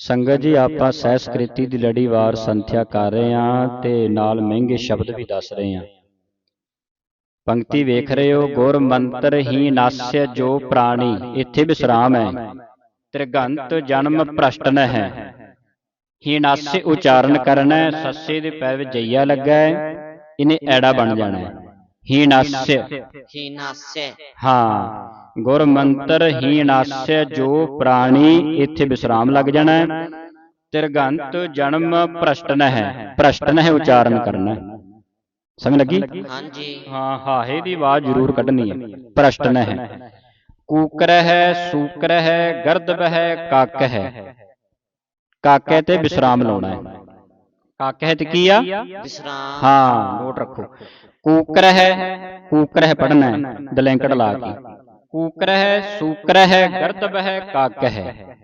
ਸੰਗਤ ਜੀ ਆਪਾਂ ਸਹਿਸਕ੍ਰਿਤੀ ਦੀ ਲੜੀਵਾਰ ਸੰਥਿਆ ਕਰ ਰਹੇ ਹਾਂ ਤੇ ਨਾਲ ਮਹਿੰਗੇ ਸ਼ਬਦ ਵੀ ਦੱਸ ਰਹੇ ਹਾਂ। ਪੰਕਤੀ ਵੇਖ ਰਹੇ ਹੋ ਗੁਰ ਮੰਤਰ ਹੀ ਨਾਸਯ ਜੋ ਪ੍ਰਾਣੀ ਇੱਥੇ ਵਿਸਰਾਮ ਹੈ। ਤ੍ਰਿਗੰਤ ਜਨਮ ਭ੍ਰਸ਼ਟ ਨ ਹੈ ਹੀ ਨਾਸਯ ਉਚਾਰਨ ਕਰਨਾ ਸੱਸੇ ਦੇ ਪੈਰ ਵਿੱਚ ਜਈਆ ਲੱਗਾ ਹੈ ਇਹਨੇ ਐੜਾ ਬਣ ਜਾਣਾ। ਹੈ ਹੀ ਨਾਸਯ ਹਾਂ। ਗੁਰ ਮੰਤਰ ਹੀਨਾਸਯ ਜੋ ਪ੍ਰਾਣੀ ਇੱਥੇ ਵਿਸਰਾਮ ਲੱਗ ਜਾਣਾ ਹੈ। ਤਿਰਗੰਤ ਜਨਮ ਭ੍ਰਸ਼ਟ ਨ ਹੈ ਭ੍ਰਸ਼ਟ ਨ ਹੈ ਉਚਾਰਨ ਕਰਨਾ। ਸਮਝ ਲੱਗੀ? ਹਾਂਜੀ। ਹਾਂ ਹਾਹੇ ਦੀ ਆਵਾਜ਼ ਜ਼ਰੂਰ ਕੱਢਣੀ ਹੈ। ਭ੍ਰਸ਼ਟ ਨ ਹੈ ਕੂਕਰ ਹੈ ਸੂਕਰ ਹੈ ਗਰਦਬ ਹੈ ਕੱਕ ਹੈ ਕਾਕੇ ਤੇ ਵਿਸਰਾਮ ਲਾਉਣਾ ਹੈ। ਕੱਕ ਹੈ ਤੇ ਕੀ ਆ? ਵਿਸਰਾਮ। ਹਾਂ ਨੋਟ ਰੱਖੋ। ਕੂਕਰ ਹੈ ਕੂਕਰ ਹੈ ਪੜਨਾ ਹੈ। ਦਲੈਂਕੜ ਲਾ ਕੇ। ਕੂਕਰ ਹੈ ਸੂਕਰ ਹੈ ਗਰਦਬ ਹੈ ਕੱਕ ਹੈ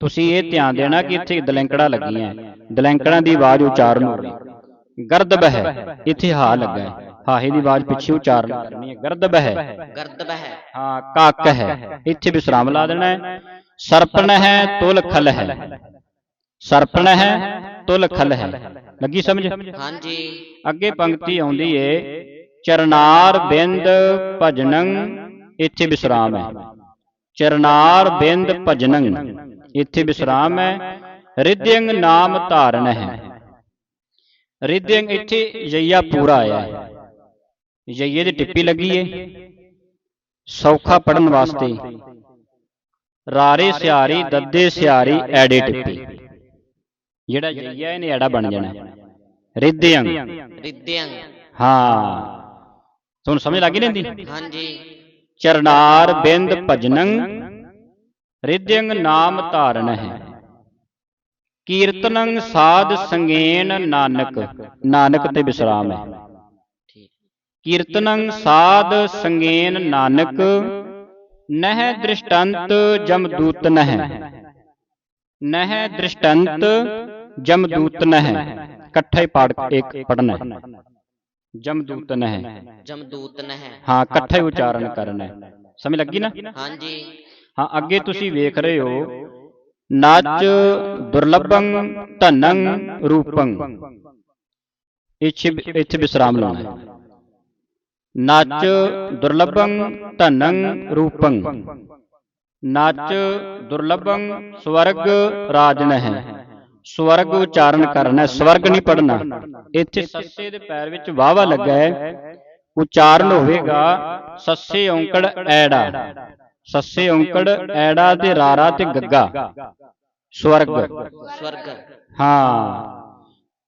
ਤੁਸੀਂ ਇਹ ਧਿਆਨ ਦੇਣਾ ਕਿ ਇੱਥੇ ਦਲੈਂਕੜਾ ਲੱਗੀਆਂ ਹੈ। ਦਲੈਂਕੜਾਂ ਦੀ ਆਵਾਜ਼ ਉਚਾਰਨ ਹੋ ਰਹੀ। ਗਰਦਬ ਹੈ ਇੱਥੇ ਹਾ ਲੱਗਾ ਹੈ ਹਾਹੇ ਦੀ ਆਵਾਜ਼ ਪਿੱਛੇ ਉਚਾਰਨ ਕਰਨੀ ਹੈ ਗਰਦਬ ਹੈ। ਗਰਦਬ ਹੈ ਹਾਂ ਕੱਕ ਹੈ ਇੱਥੇ ਵਿਸਰਾਮ ਲਾ ਦੇਣਾ ਹੈ ਸਰਪਣ ਹੈ ਤੁਲ ਖਲ ਹੈ ਸਰਪਣ ਹੈ ਤੁਲ ਖਲ ਹੈ ਲੱਗੀ ਸਮਝ? ਹਾਂਜੀ। ਅੱਗੇ ਪੰਕਤੀ ਆਉਂਦੀ ਏ ਚਰਨਾਰ ਬਿੰਦ ਭਜਨੰ ਇੱਥੇ ਵਿਸਰਾਮ ਹੈ। ਚਰਨਾਰ ਬਿੰਦ ਭਜਨੰ ਇੱਥੇ ਵਿਸਰਾਮ ਹੈ। ਰਿਦਯੰਗ ਨਾਮ ਧਾਰਨ ਹੈ। ਰਿਦਯੰਗ ਇੱਥੇ ਯਈਆ ਪੂਰਾ ਆਇਆ ਹੈ। ਯਈਏ ਦੀ ਟਿੱਪੀ ਲੱਗੀ ਏ। ਸੌਖਾ ਪੜਨ ਵਾਸਤੇ। ਰਾਰੇ ਸਿਆਰੀ ਦੱਦੇ ਸਿਆਰੀ ਐੜੇ ਟਿੱਪੀ। ਜਿਹੜਾ ਯਈਆ ਇਹਨੇ ਐੜਾ ਬਣ ਜਾਣਾ। ਹੈ। ਰਿਦਯੰਗ ਰਿਦਯੰ ਹਾਂ। ਤੁਹਾਨੂੰ ਸਮਝ ਲੱਗੀ ਲੈਂਦੀ ਹਾਂਜੀ। ਚਰਨਾਰ ਬਿੰਦ ਭਜਨੰ ਰਿਦਯੰਗ ਨਾਮ ਧਾਰਨ ਹੈ ਕੀਰਤਨੰ ਸਾਧ ਸੰਗੇਨ ਨਾਨਕ। ਨਾਨਕ। ਤੇ ਵਿਸਰਾਮ ਹੈ ਕੀਰਤਨੰ ਸਾਧ ਸੰਗੇਨ ਨਾਨਕ। ਨਹਿ ਦ੍ਰਿਸ਼ਟੰਤ ਜਮਦੂਤ ਨਹਿ। ਨਹਿ ਦ੍ਰਿਸ਼ਟੰਤ ਜਮਦੂਤ ਨਹਿ ਇਕੱਠਾ ਪਾੜ ਇੱਕ ਪੜਨਾ ਹੈ ਜਮਦੂਤ ਨਹਿ ਜਮਦੂਤ ਨਹਿ ਹਾਂ ਇਕੱਠਾ ਹੀ ਉਚਾਰਨ ਕਰਨਾ ਹੈ ਸਮਝ ਲੱਗੀ ਨਾ ਹਾਂਜੀ ਹਾਂ ਅੱਗੇ ਤੁਸੀਂ ਵੇਖ ਰਹੇ ਹੋ ਨਚ ਦੁਰਲਭੰ ਧਨੰ ਰੂਪੰ ਇੱਥੇ ਇੱਥੇ ਵਿਸਰਾਮ ਲਾਉਣਾ ਹੈ ਨਚ ਦੁਰਲਭੰ ਧਨੰ ਰੂਪੰ ਨਚ ਦੁਰਲਭੰ ਸਵਰਗ ਰਾਜਨ ਹੈ ਸਵਰਗ ਉਚਾਰਨ ਕਰਨਾ ਸਵਰਗ ਨਹੀਂ ਪੜਨਾ ਇੱਥੇ ਸੱਸੇ ਦੇ ਪੈਰ ਵਿੱਚ ਵਾਵਾ ਲੱਗਾ ਹੈ। ਉਚਾਰਨ ਹੋਵੇਗਾ ਸੱਸੇ ਔਂਕੜ ਐੜਾ। ਸੱਸੇ ਔਂਕੜ ਐੜਾ ਤੇ ਰਾਰਾ ਤੇ ਗੱਗਾ। ਸਵਰਗ। ਸਵਰਗ। ਹਾਂ।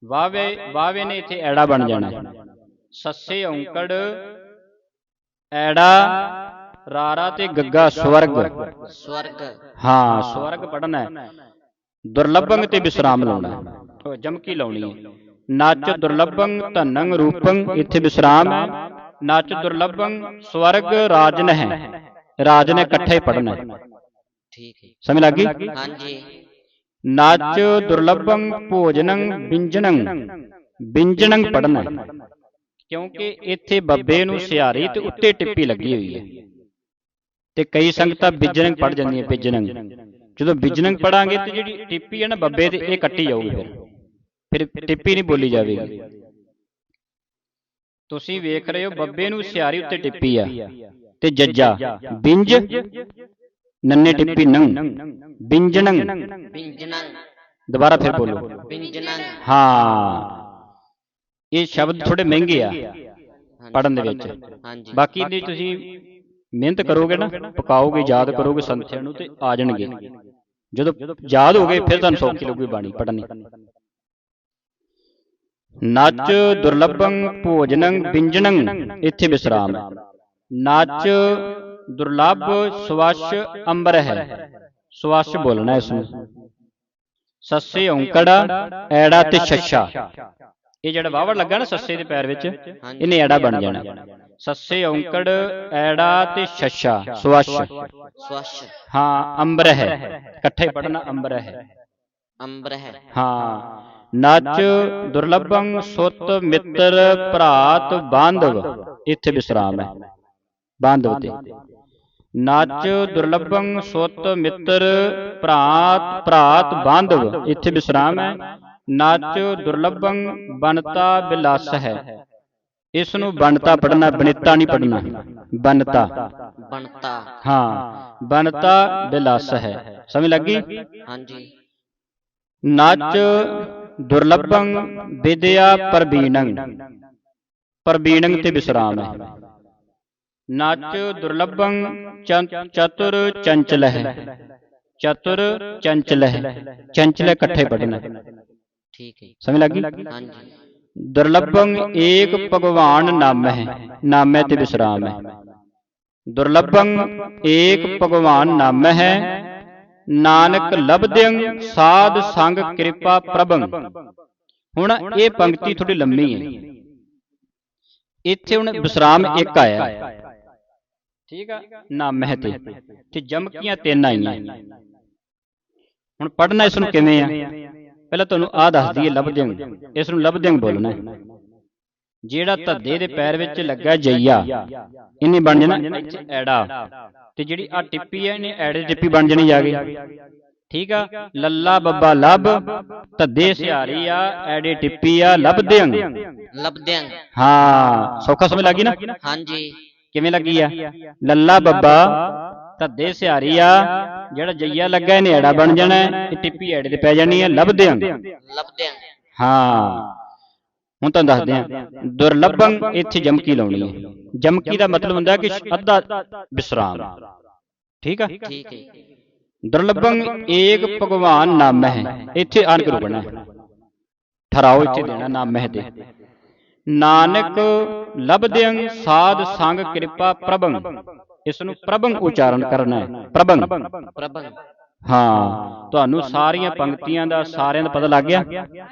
ਵਾਵੇ ਵਾਵੇ ਨੇ ਇੱਥੇ ਐੜਾ ਬਣ ਜਾਣਾ। ਸੱਸੇ ਔਂਕੜ ਐੜਾ ਰਾਰਾ ਤੇ ਗੱਗਾ ਸਵਰਗ। ਸਵਰਗ। ਹਾਂ ਸਵਰਗ ਪੜਨਾ ਹੈ। ਦੁਰਲਭੰਗ ਤੇ ਵਿਸਰਾਮ ਲਾਉਣਾ। ਜਮਕੀ ਲਾਉਣੀ। ਹੈ ਨਚ ਦੁਰਲਭੰਗ ਧਨੰ ਰੂਪੰ ਇੱਥੇ ਵਿਸਰਾਮ। ਹੈ ਨਚ ਦੁਰਲਭੰਗ ਸਵਰਗ ਰਾਜਨ ਹੈ। ਰਾਜਨ ਇਕੱਠੇ ਪੜਨਾ ਠੀਕ ਹੈ। ਸਮਝ ਲੱਗੀ ਹਾਂਜੀ। ਨਚ ਦੁਰਲਭੰ ਭੋਜਨੰ ਬਿੰਜਨੰ ਬਿੰਜਨੰ ਪੜਨਾ ਕਿਉਂਕਿ ਇੱਥੇ ਬੱਬੇ ਨੂੰ ਸਿਹਾਰੀ ਤੇ ਉੱਤੇ ਟਿੱਪੀ ਲੱਗੀ ਹੋਈ ਹੈ। ਤੇ ਕਈ ਸੰਗਤਾਂ ਬਿਜਨੰਗ ਪੜ ਜਾਂਦੀਆਂ ਬਿਜਨੰਗ ਜਦੋਂ ਬਿਜਨੰਗ ਪੜਾਂਗੇ ਤੇ ਜਿਹੜੀ ਟਿੱਪੀ ਹੈ ਨਾ ਬੱਬੇ ਤੇ ਇਹ ਕੱਟੀ ਜਾਊਗੀ ਫਿਰ। ਫਿਰ ਟਿੱਪੀ ਨਹੀਂ ਬੋਲੀ ਜਾਵੇਗੀ। ਤੁਸੀਂ ਵੇਖ ਰਹੇ ਹੋ ਬੱਬੇ ਨੂੰ ਸਿਹਾਰੀ ਉੱਤੇ ਟਿੱਪੀ ਆ। ਤੇ ਜੱਜਾ ਬਿੰਜ ਨੰਨੇ ਟਿੱਪੀ ਨੰ ਬਿੰਜਨੰ ਬਿੰਜਨੰ ਦੁਬਾਰਾ ਫਿਰ ਬੋਲੋ। ਬਿੰਜਨੰ ਹਾਂ। ਇਹ ਸ਼ਬਦ ਥੋੜੇ ਮਹਿੰਗੇ ਆ ਪੜਨ ਦੇ ਵਿੱਚ। ਹਾਂਜੀ। ਬਾਕੀ ਇਹਦੇ ਤੁਸੀਂ ਮਿਹਨਤ ਕਰੋਗੇ ਨਾ ਪਕਾਓਗੇ ਯਾਦ ਕਰੋਗੇ ਸੰਥਿਆਂ ਨੂੰ ਤੇ ਆ ਜਾਣਗੇ। ਜਦੋਂ ਯਾਦ ਹੋ ਗਏ ਫਿਰ ਤੁਹਾਨੂੰ ਸੌਖੀ ਲੱਗੂਗੀ ਬਾਣੀ ਪੜਨੀ ਨਚ ਦੁਰਲਭੰ ਭੋਜਨੰ ਬਿੰਜਨੰ ਇੱਥੇ ਵਿਸਰਾਮ। ਹੈ ਨਚ ਦੁਰਲਭ ਸਵਸ਼ ਅੰਬਰ ਹੈ ਸਵਸ਼ ਬੋਲਣਾ ਇਸ ਨੂੰ। ਸੱਸੇ ਔਂਕੜਾ ਐੜਾ ਤੇ ਛੱਛਾ। ਇਹ ਜਿਹੜਾ ਵਾਵੜ ਲੱਗਾ ਨਾ ਸੱਸੇ ਦੇ ਪੈਰ ਵਿੱਚ ਇਹਨੇ ਐੜਾ ਬਣ ਜਾਣਾ। ਸੱਸੇ ਔਂਕੜ ਐੜਾ ਤੇ ਛੱਛਾ ਸਵਸ਼। ਸਵਸ਼। ਹਾਂ ਅੰਬਰ ਹੈ। ਇਕੱਠੇ ਪੜਨਾ ਅੰਬਰ ਹੈ। ਅੰਬਰ ਹੈ। ਹਾਂ। ਨਚ ਦੁਰਲਭੰ ਸੁਤ ਮਿੱਤਰ ਭਰਾਤ ਬਾਂਧਵ। ਇੱਥੇ ਵਿਸਰਾਮ ਹੈ। ਬਾਂਧਵ ਤੇ। ਨਚ ਦੁਰਲਭੰ ਸੁਤ ਮਿੱਤਰ ਭਰਾਤ ਭਰਾਤ ਬਾਂਧਵ। ਇੱਥੇ ਵਿਸਰਾਮ ਹੈ। ਨਚ ਦੁਰਲਭੰ ਬਨਤਾ ਬਿਲਾਸ ਹੈ ਇਸ ਨੂੰ ਬਨਤਾ ਪੜਨਾ ਬਨਿਤਾ ਨਹੀਂ ਪੜਨਾ ਬਨਤਾ ਬਣਤਾ। ਹਾਂ ਬਨਤਾ ਬਿਲਾਸ ਹੈ ਸਮਝ ਲੱਗੀ? ਹਾਂਜੀ। ਨਚ ਦੁਰਲਭੰ ਵਿਦਿਆ ਪਰਬੀਣੰ ਪਰਬੀਣੰ ਤੇ ਵਿਸਰਾਮ ਹੈ। ਨਚ ਦੁਰਲਭੰ ਚਤੁਰ ਚੰਚਲ ਹੈ ਚਤੁਰ ਚੰਚਲ ਹੈ ਚੰਚਲ ਇਕੱਠੇ ਪੜਨਾ ਠੀਕ ਹੈ। ਸਮਝ ਲੱਗੀ ਹਾਂਜੀ। ਦੁਰਲਭੰ ਏਕ ਭਗਵਾਨ ਨਾਮ ਹੈ ਨਾਮੈ ਤੇ ਵਿਸਰਾਮ ਹੈ। ਦੁਰਲਭੰ ਏਕ ਭਗਵਾਨ ਨਾਮ ਹੈ ਨਾਨਕ ਲਬਦਿੰ ਸਾਧ ਸੰਗ ਕਿਰਪਾ ਪ੍ਰਭੰ। ਹੁਣ ਇਹ ਪੰਕਤੀ ਥੋੜੀ ਲੰਮੀ ਹੈ। ਇੱਥੇ ਹੁਣ ਵਿਸਰਾਮ ਇੱਕ ਆਇਆ। ਹੈ। ਠੀਕ ਆ? ਨਾਮ ਹੈ ਤੇ ਤੇ ਜਮਕੀਆਂ ਤਿੰਨ ਆਈਆਂ ਹੁਣ ਪੜਨਾ ਇਸ ਨੂੰ ਕਿਵੇਂ ਆ? ਪਹਿਲਾਂ ਤੁਹਾਨੂੰ ਆ ਦੱਸ ਦਈਏ ਲਬਦਿੰ ਇਸ ਨੂੰ ਲਬਦਿੰ ਬੋਲਣਾ ਹੈ। ਜਿਹੜਾ ਧੱਦੇ ਦੇ ਪੈਰ ਵਿੱਚ ਲੱਗਾ ਜਈਆ ਇਹਨੇ ਬਣ ਜਾਣਾ ਐੜਾ। ਤੇ ਜਿਹੜੀ ਆ ਟਿੱਪੀ ਹੈ ਇਹਨੇ ਐੜੇ ਟਿੱਪੀ ਬਣ ਜਾਣੀ ਜਾ ਕੇ। ਠੀਕ ਆ? ਲੱਲਾ ਬੱਬਾ ਲੱਭ ਧੱਦੇ ਸਿਹਾਰੀ ਆ ਐੜੇ ਟਿੱਪੀ ਆ ਲੱਭਦਿਆਂ ਲਬਦਿਆਂ ਹਾਂ ਸੌਖਾ ਸਮਝ ਲੱਗੀ ਨਾ? ਹਾਂਜੀ। ਕਿਵੇਂ ਲੱਗੀ ਆ? ਲੱਲਾ ਬੱਬਾ ਧੱਦੇ ਸਿਹਾਰੀ ਆ ਜਿਹੜਾ ਜਈਆ ਲੱਗਾ ਇਹਨੇ ਐੜਾ ਬਣ ਜਾਣਾ ਇਹ ਟਿੱਪੀ ਐੜੇ ਤੇ ਪੈ ਜਾਣੀ ਹੈ ਲੱਭਦਿਆਂ ਲਬਦਿਆਂ ਹਾਂ। ਹੁਣ ਤੁਹਾਨੂੰ ਦੱਸਦੇ ਆ ਦੁਰਲਭੰ ਇੱਥੇ ਜਮਕੀ ਲਾਉਣੀ ਹੈ ਜਮਕੀ ਦਾ ਮਤਲਬ ਹੁੰਦਾ ਕਿ ਅੱਧਾ ਵਿਸਰਾਮ। ਠੀਕ ਆ? ਠੀਕ ਹੈ। ਦੁਰਲਭੰ ਏਕ ਭਗਵਾਨ ਨਾਮ ਹੈ ਇੱਥੇ ਆਣ ਕੇ ਰੁਕਣਾ। ਹੈ। ਠਹਿਰਾਓ ਇੱਥੇ ਦੇਣਾ ਨਾਮ ਹੈ ਤੇ। ਨਾਨਕ ਲਬਦਿਆਂ ਸਾਧ ਸੰਗ ਕਿਰਪਾ ਪ੍ਰਭੰ। ਇਸ ਨੂੰ ਪ੍ਰਭੰ ਉਚਾਰਨ ਕਰਨਾ ਹੈ। ਪ੍ਰਭੰ ਪ੍ਰਭੰ ਹਾਂ। ਤੁਹਾਨੂੰ ਸਾਰੀਆਂ ਪੰਕਤੀਆਂ ਦਾ ਸਾਰਿਆਂ ਦਾ ਪਤਾ ਲੱਗ ਗਿਆ?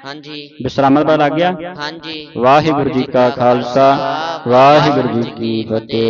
ਹਾਂਜੀ। ਵਿਸਰਾਮਾਂ ਦਾ ਪਤਾ ਲੱਗ ਗਿਆ? ਹਾਂਜੀ। ਵਾਹਿਗੁਰੂ ਜੀ ਕਾ ਖਾਲਸਾ। ਵਾਹਿਗੁਰੂ ਜੀ ਕੀ ਫਤਿਹ।